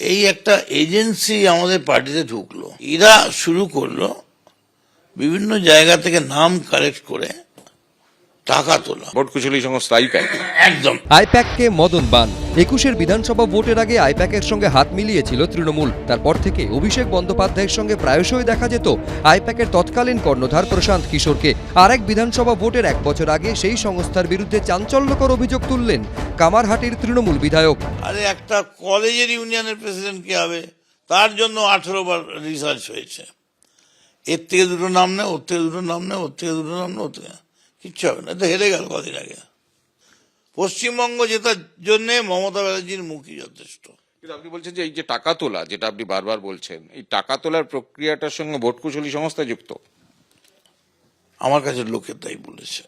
এই একটা এজেন্সি আমাদের পার্টিতে ঢুকলো। এরা শুরু করল বিভিন্ন জায়গা থেকে নাম কালেক্ট করে টাকা তোলা। ভোট কুশলী সংস্থা আইপ্যাক। একদম। আইপ্যাককে মদন বান। একুশের বিধানসভা ভোটের আগে আইপ্যাকের সঙ্গে হাত মিলিয়েছিল তৃণমূল। তারপর থেকে অভিষেক বন্দ্যোপাধ্যায়ের সঙ্গে প্রায়শই দেখা যেত আইপ্যাকের তৎকালীন কর্ণধার প্রশান্ত কিশোরকে। আরেক বিধানসভা ভোটের এক বছর আগে সেই সংস্থার বিরুদ্ধে চাঞ্চল্যকর অভিযোগ তুললেন কামারহাটির তৃণমূল বিধায়ক। আরে একটা কলেজের ইউনিয়নের প্রেসিডেন্ট কে হবে? তার জন্য আঠেরো বার রিসার্চ হয়েছে। এর থেকে দুটো নাম নেই ওর থেকে দুটো নাম নেই ওর থেকে দুটো নাম নেই ওর থেকে কিচ্ছু হবে না। এ তো হেরে গেল কদিন আগে। পশ্চিমবঙ্গ জেতার জন্য মমতা ব্যানার্জির মুখই যথেষ্ট। কিন্তু আপনি বলছেন যে এই যে টাকা তোলা যেটা আপনি বারবার বলছেন এই টাকা তোলার প্রক্রিয়াটার সঙ্গে ভোট কুশলী সংস্থা যুক্ত? আমার কাছে লোকে তাই বলেছে।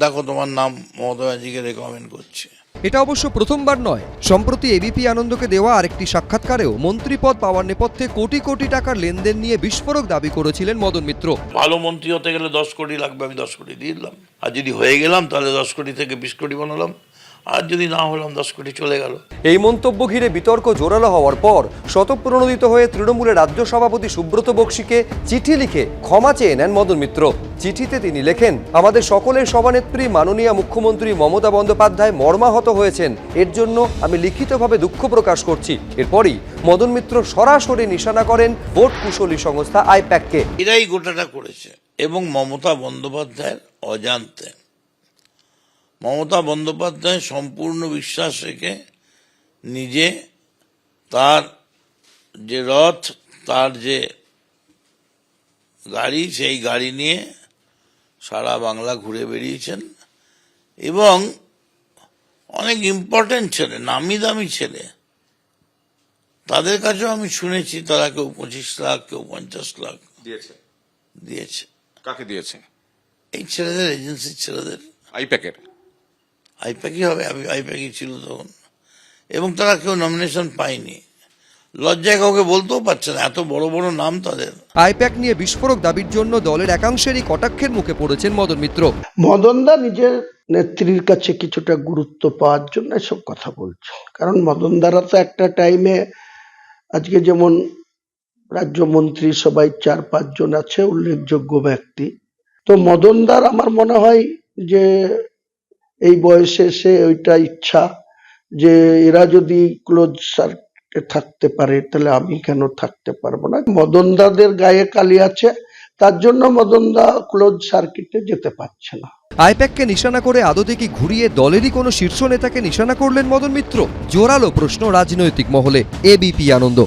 দেখো তোমার নাম মমতা ব্যানার্জিকে রেকমেন্ড করছে। এটা অবশ্য প্রথমবার নয়। সম্প্রতি এবিপি আনন্দকে দেওয়া আরেকটি সাক্ষাৎকারেও মন্ত্রীপদ পাওয়ার নেপথ্যে কোটি কোটি টাকার লেনদেন নিয়ে বিস্ফোরক দাবি করেছিলেন মদন মিত্র। ভালো মন্ত্রী হতে গেলে দশ কোটি লাগবে আমি দশ কোটি দিয়ে দিলাম। আর যদি হয়ে গেলাম তাহলে দশ কোটি থেকে বিশ কোটি বানালাম। আর যদি না হলাম দশ কোটি চলে গেল। এই মন্তব্য ঘিরে বিতর্ক জোরালো হওয়ার পর শতপ্রণোদিত হয়ে তৃণমূলের রাজ্য সভাপতি সুব্রত বক্সিকে চিঠি লিখে ক্ষমা চেয়ে নেন মদন মিত্র। চিঠিতে তিনি লেখেন, আমাদের সকলের সভানেত্রী মাননীয় মুখ্যমন্ত্রী মমতা বন্দ্যোপাধ্যায় মর্মাহত হয়েছেন। এর জন্য আমি লিখিতভাবে দুঃখ প্রকাশ করছি। এরপরই মদন মিত্র সরাসরি নিশানা করেন ভোট কুশলী সংস্থা আইপ্যাককে। এরাই গোটাটা করেছে এবং মমতা বন্দ্যোপাধ্যায়ের অজান্তে। মমতা বন্দ্যোপাধ্যায় সম্পূর্ণ বিশ্বাস রেখে নিজে তার যে রথ, তার যে গাড়ি, সেই গাড়ি নিয়ে সারা বাংলা ঘুরে বেরিয়েছেন এবং অনেক ইম্পর্টেন্ট ছেলে নামি দামি ছেলে। তাদের কাছেও আমি শুনেছি তারা কেউ পঁচিশ লাখ কেউ পঞ্চাশ লাখ দিয়েছে। দিয়েছে। কাকে দিয়েছে? এই ছেলেদের এজেন্সির ছেলেদের। আইপ্যাকের। আইপ্যাকই হবে আইপ্যাকই ছিল তখন। এবং তারা কেউ নমিনেশন পায়নি। লজ্জায় কাউকে বলতেও পারছে না এত বড় বড় নাম তাদের। আইপ্যাক নিয়ে বিস্ফোরক দাবির জন্য দলের একাংশেরই কটাক্ষের মুখে পড়েছেন মদন মিত্র। মদনদা নিজের নেত্রীর কাছে কিছুটা গুরুত্ব পাওয়ার জন্য এসব কথা বলছেন। কারণ মদনদারা তো একটা টাইমে আজকে যেমন রাজ্যমন্ত্রী সবাই চার পাঁচজন আছে উল্লেখযোগ্য ব্যক্তি। তো মদনদার আমার মনে হয় যে এই বয়সে এসে ওইটা ইচ্ছা যে এরা যদি ক্লোজ সার্কিটে থাকতে পারে, তাহলে আমি কেন থাকতে পারব না? মদনদাদের গায়ে কালি আছে, তার জন্য মদনদা ক্লোজ সার্কিটে যেতে পারছে না। আইপ্যাককে নিশানা করে আদতে কি ঘুরিয়ে দলেরই কোনো শীর্ষ নেতাকে নিশানা করলেন মদন মিত্র? জোরালো প্রশ্ন রাজনৈতিক মহলে। এবিপি আনন্দ।